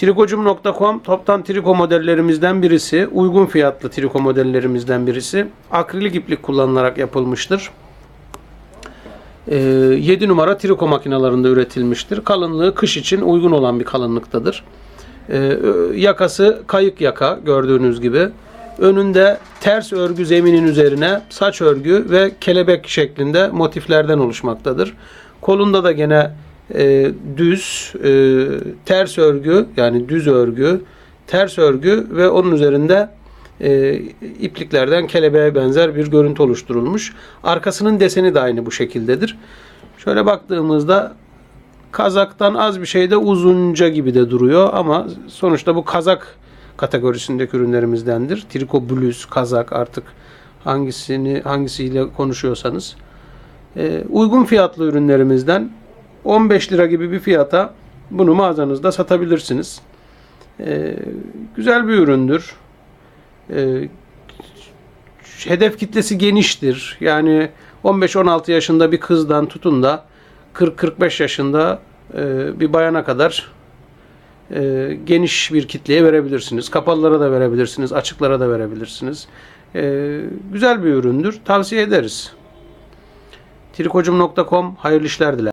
Trikocum.com toptan triko modellerimizden birisi. Uygun fiyatlı triko modellerimizden birisi. Akrilik iplik kullanılarak yapılmıştır. 7 numara triko makinalarında üretilmiştir. Kalınlığı kış için uygun olan bir kalınlıktadır. Ee, yakası kayık yaka gördüğünüz gibi. Önünde ters örgü zeminin üzerine saç örgü ve kelebek şeklinde motiflerden oluşmaktadır. Kolunda da gene e, düz e, ters örgü yani düz örgü, ters örgü ve onun üzerinde e, ipliklerden kelebeğe benzer bir görüntü oluşturulmuş. Arkasının deseni de aynı bu şekildedir. Şöyle baktığımızda kazaktan az bir şey de uzunca gibi de duruyor ama sonuçta bu kazak kategorisindeki ürünlerimizdendir. Triko bluz, kazak artık hangisini hangisiyle konuşuyorsanız. Ee, uygun fiyatlı ürünlerimizden 15 lira gibi bir fiyata bunu mağazanızda satabilirsiniz. Ee, güzel bir üründür. Ee, hedef kitlesi geniştir. Yani 15-16 yaşında bir kızdan tutun da 40-45 yaşında e, bir bayana kadar e, geniş bir kitleye verebilirsiniz. Kapalılara da verebilirsiniz, açıklara da verebilirsiniz. E, güzel bir üründür. Tavsiye ederiz. Trikocum.com hayırlı işler dilerim.